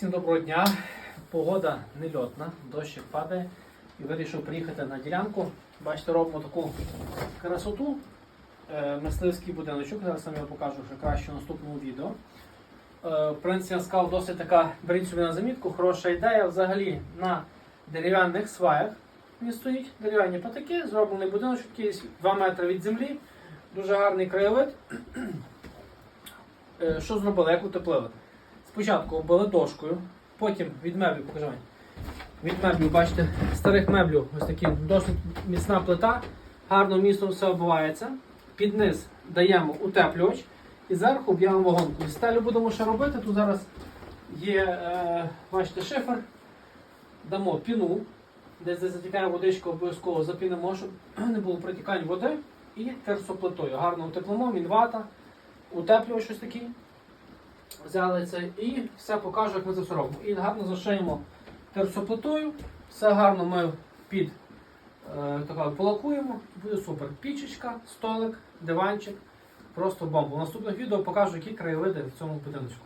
Всім доброго дня. Погода нельотна, дощик падає і вирішив приїхати на ділянку. Бачите, робимо таку красоту. Е, Мисливський будиночок. Зараз вам його покажу вже краще в наступному відео. Е, В принципі, я сказав, досить така, беріть собі на замітку, хороша ідея. Взагалі на дерев'яних сваях він стоїть, дерев'яні патики, зроблений будиночок, якийсь 2 метри від землі. Дуже гарний краєвид. Е, Що зробили? Як утеплили? Спочатку оббили дошкою, потім від меблів, покажи. Від меблів, бачите, старих меблів, ось такі досить міцна плита, гарно міцно все оббивається. Під низ даємо утеплювач і зверху б'ємо вагонку. Стелю будемо ще робити. Тут зараз є, е, бачите, шифер. Дамо піну, десь де затікає водичка, обов'язково запінимо, щоб не було протікань води. І терсоплитою. Гарно утеплимо, мінвата, утеплювач ось такий взяли це і все покажу, як ми це все робимо. І гарно зашиємо терсоплитою, все гарно ми під е, так, полакуємо, буде супер. Пічечка, столик, диванчик, просто бомба. У наступних відео покажу, які краєвиди в цьому будиночку.